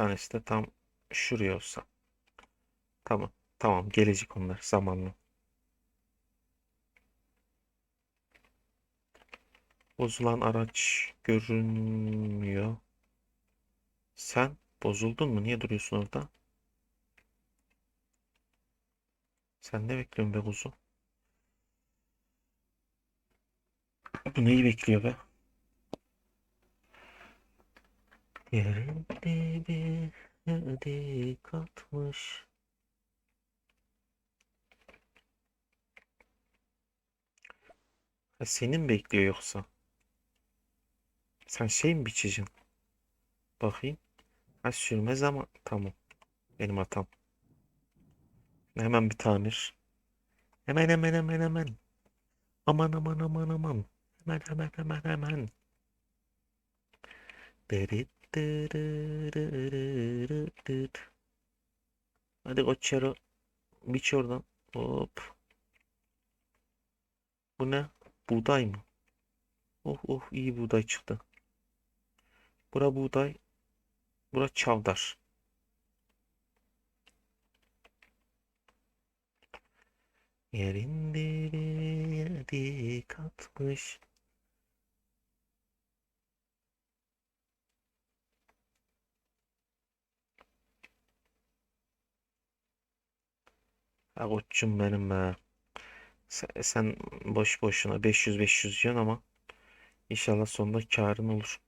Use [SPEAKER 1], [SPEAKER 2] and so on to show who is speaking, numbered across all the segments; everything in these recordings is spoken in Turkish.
[SPEAKER 1] tanesi de tam şuraya olsa. Tamam. Tamam gelecek onlar zamanla. Bozulan araç görünmüyor. Sen bozuldun mu? Niye duruyorsun orada? Sen ne bekliyorsun be kuzu? Bu neyi bekliyor be? Yerin dibi dik atmış. Ha, seni mi bekliyor yoksa? Sen şey mi biçeceksin? Bakayım. Ha sürme zaman. Tamam. Benim hatam. Hemen bir tamir. Hemen hemen hemen hemen. Aman aman aman aman. Hemen hemen hemen hemen. Dırıt Hadi koçero. Biç oradan. Hop. Bu ne? Buğday mı? Oh oh iyi buğday çıktı. Bura buğday. Bura çavdar. Yerin dibine dik Ha benim be. Sen, sen boş boşuna 500 500 diyorsun ama inşallah sonunda karın olur.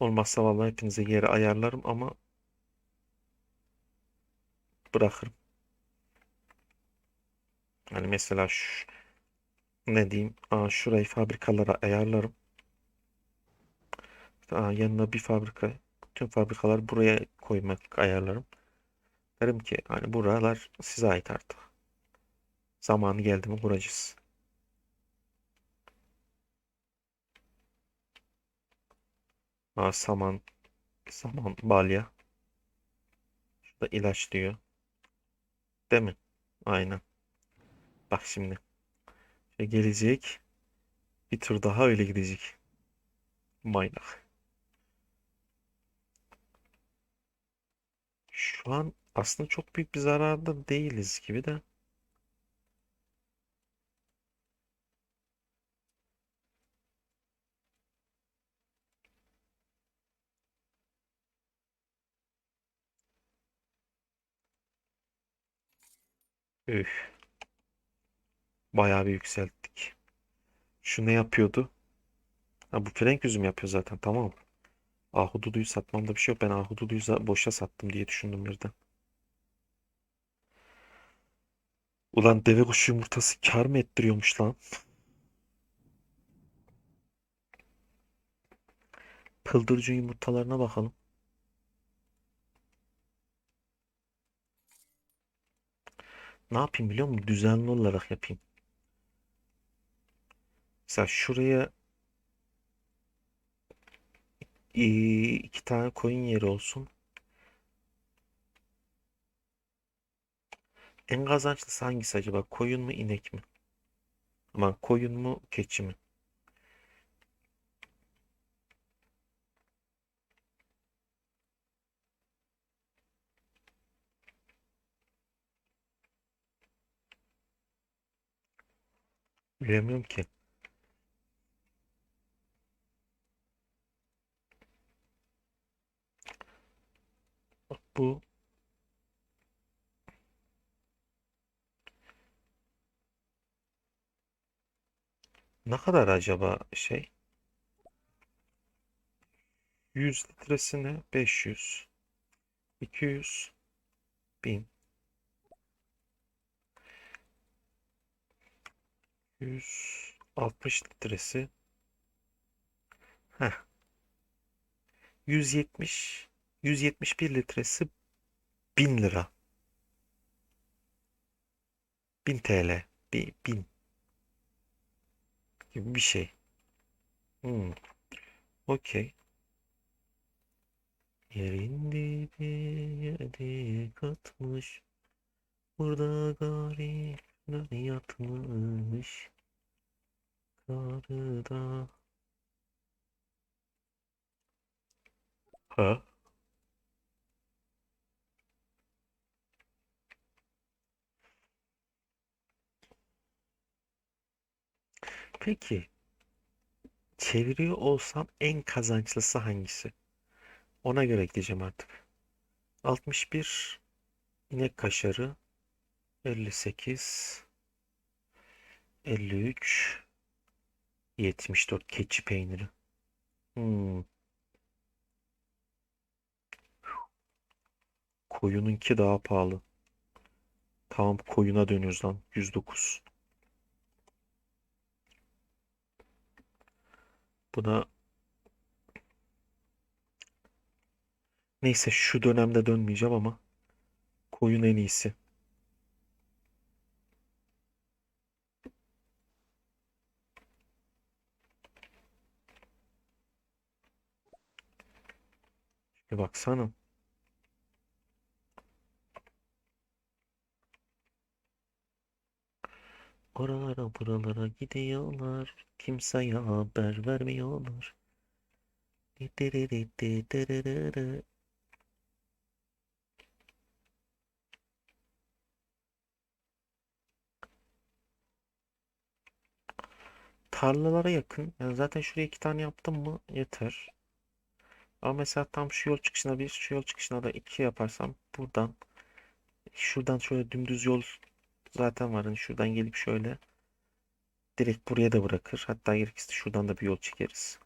[SPEAKER 1] Olmazsa vallahi hepinize yeri ayarlarım ama bırakırım. Hani mesela şu, ne diyeyim? Aa, şurayı fabrikalara ayarlarım. Aa, yanına bir fabrika, tüm fabrikalar buraya koymak ayarlarım. Derim ki hani buralar size ait artık. Zamanı geldi mi kuracağız. Aa, saman, saman, balya. Şurada ilaç diyor. Değil mi? Aynen. Bak şimdi. Şey gelecek. Bir tur daha öyle gidecek. Maynak. Şu an aslında çok büyük bir zararda değiliz gibi de. Üf. Bayağı bir yükselttik. Şu ne yapıyordu? Ha bu frenk üzüm yapıyor zaten tamam. Ahududuyu satmamda bir şey yok. Ben ahududuyu boşa sattım diye düşündüm birden. Ulan deve kuşu yumurtası kar mı ettiriyormuş lan? Pıldırcın yumurtalarına bakalım. Ne yapayım biliyor musun? Düzenli olarak yapayım. Mesela şuraya iki tane koyun yeri olsun. En kazançlısı hangisi acaba? Koyun mu inek mi? Ama koyun mu keçi mi? Bilemiyorum ki. Bu ne kadar acaba şey? 100 litresine 500, 200, 1000, 160 litresi. Heh. 170, 171 litresi 1000 lira. 1000 TL. Bir, 1000 gibi bir şey. Hmm. Okey. Yerin dibine dik atmış. Burada garip yatmış. Sarıda. Ha? Peki çeviriyor olsam en kazançlısı hangisi? Ona göre gideceğim artık. 61 inek kaşarı 58 53 74 keçi peyniri. Hmm. Koyununki daha pahalı. Tamam koyuna dönüyoruz lan. 109. Buna neyse şu dönemde dönmeyeceğim ama koyun en iyisi. Bir baksana. Oralara buralara gidiyorlar. Kimseye haber vermiyorlar. Tarlalara yakın. Yani zaten şuraya iki tane yaptım mı yeter. Ama mesela tam şu yol çıkışına bir, şu yol çıkışına da iki yaparsam buradan şuradan şöyle dümdüz yol zaten var. Hani şuradan gelip şöyle direkt buraya da bırakır. Hatta gerekirse şuradan da bir yol çekeriz.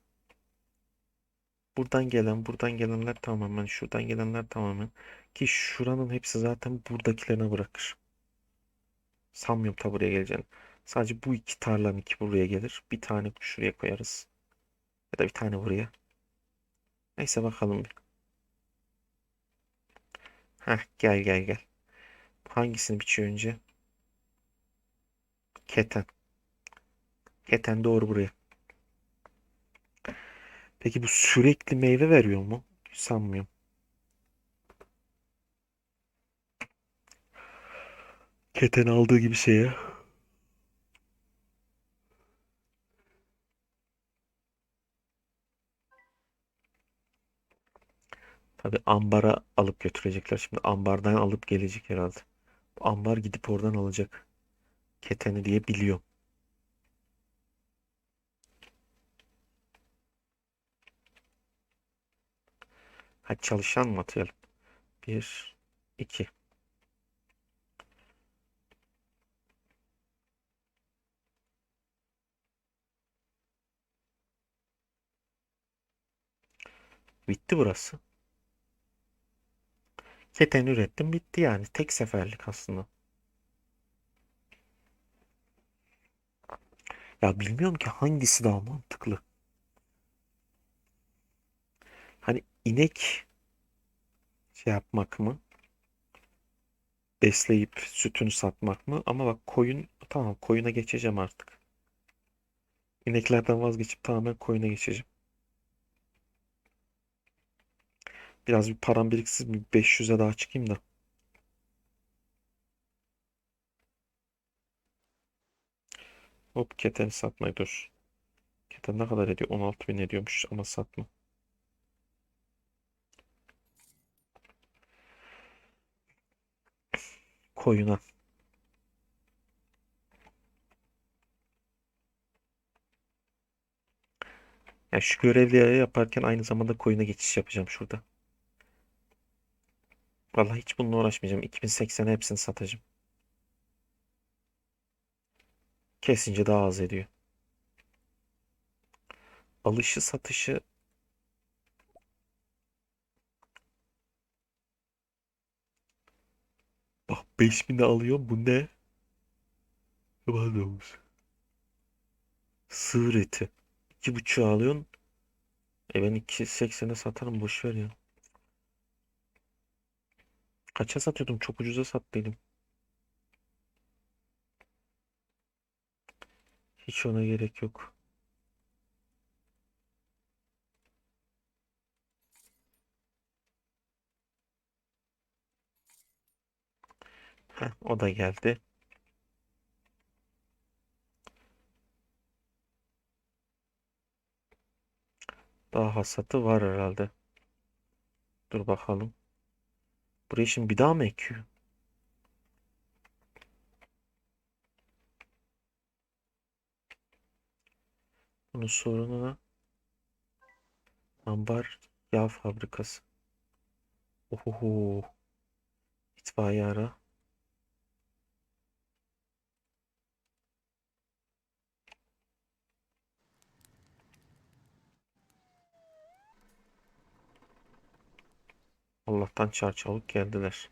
[SPEAKER 1] Buradan gelen, buradan gelenler tamamen, şuradan gelenler tamamen. Ki şuranın hepsi zaten buradakilerine bırakır. Sanmıyorum ta buraya geleceğini. Sadece bu iki tarlanın iki buraya gelir. Bir tane şuraya koyarız. Ya da bir tane buraya. Neyse bakalım bir. Heh gel gel gel. Hangisini biçiyor önce? Keten. Keten doğru buraya. Peki bu sürekli meyve veriyor mu? Sanmıyorum. Keten aldığı gibi şeye. Tabii ambara alıp götürecekler. Şimdi ambardan alıp gelecek herhalde. Ambar gidip oradan alacak. Keteni diye biliyorum. Hadi çalışan mı atayalım? Bir, iki. Bitti burası. Keten ürettim bitti yani. Tek seferlik aslında. Ya bilmiyorum ki hangisi daha mantıklı. Hani inek şey yapmak mı? Besleyip sütünü satmak mı? Ama bak koyun tamam koyuna geçeceğim artık. İneklerden vazgeçip tamamen koyuna geçeceğim. Biraz bir param biriksin bir 500'e daha çıkayım da. Hop keteni satmayı dur. Keten ne kadar ediyor? 16 bin ediyormuş ama satma. Koyuna. Yani şu görevleri yaparken aynı zamanda koyuna geçiş yapacağım şurada. Vallahi hiç bununla uğraşmayacağım. 2080'e hepsini satacağım. Kesince daha az ediyor. Alışı satışı bak 5000'de alıyorum. Bu ne? Yaban domuz. Sığır eti. 2.5'a alıyorsun. E ben 2.80'e satarım boş ver ya. Kaça satıyordum? Çok ucuza sattıydım. Hiç ona gerek yok. Heh, o da geldi. Daha hasatı var herhalde. Dur bakalım. Buraya şimdi bir daha mı ekiyor? Bunun sorunu ne? Ambar yağ fabrikası. Ohoho. İtfaiye ara. Allah'tan çarçabuk geldiler.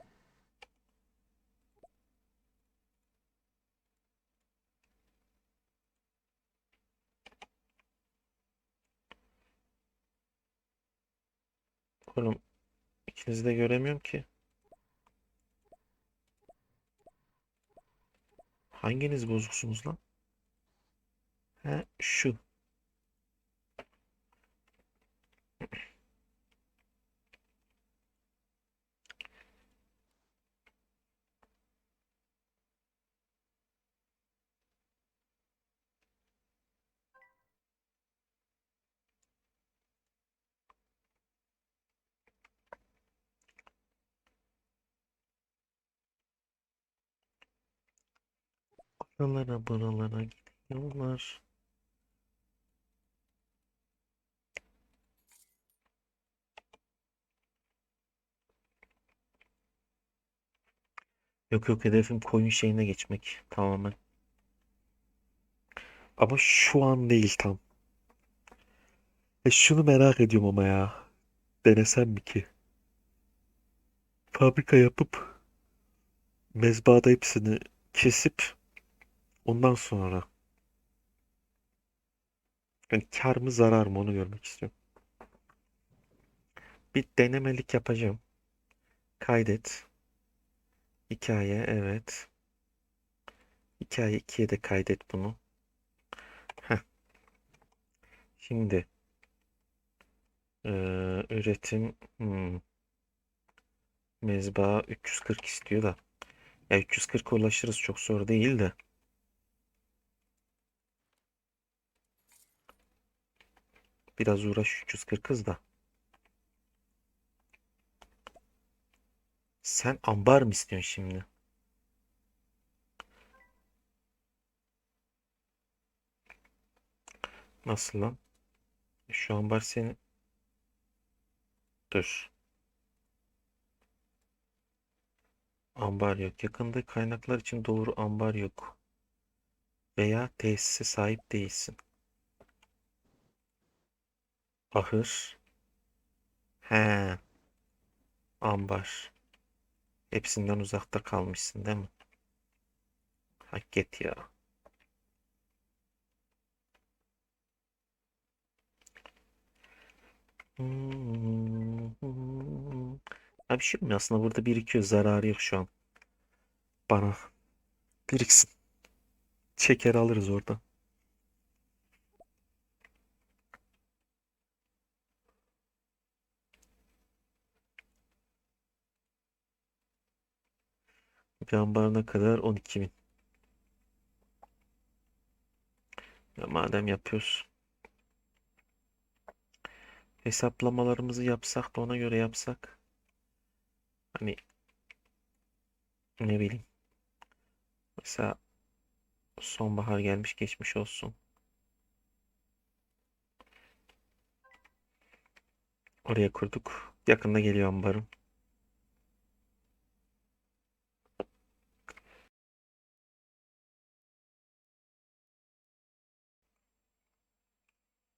[SPEAKER 1] Oğlum ikinizi de göremiyorum ki. Hanginiz bozuksunuz lan? He şu. Buralara buralara gidiyorlar. Yok yok hedefim koyun şeyine geçmek tamamen. Ama şu an değil tam. E şunu merak ediyorum ama ya. Denesem mi ki? Fabrika yapıp mezbahada hepsini kesip ondan sonra yani kar mı zarar mı onu görmek istiyorum. Bir denemelik yapacağım. Kaydet. Hikaye evet. Hikaye 2'ye de kaydet bunu. Heh. Şimdi ee, üretim hmm. Mezba 340 istiyor da. Ya 340 ulaşırız çok zor değil de. Biraz uğraş 340'ız da. Sen ambar mı istiyorsun şimdi? Nasıl lan? Şu ambar senin. Dur. Ambar yok. Yakında kaynaklar için doğru ambar yok. Veya tesise sahip değilsin. Ahır. He. Ambar. Hepsinden uzakta kalmışsın değil mi? Hak et ya. Ha bir şey? Aslında burada birikiyor. Zararı yok şu an. Bana. Biriksin. Çeker alırız orada. Ambarına kadar 12 bin. Ya madem yapıyoruz. Hesaplamalarımızı yapsak da ona göre yapsak. Hani ne bileyim. Mesela sonbahar gelmiş geçmiş olsun. Oraya kurduk. Yakında geliyor ambarım.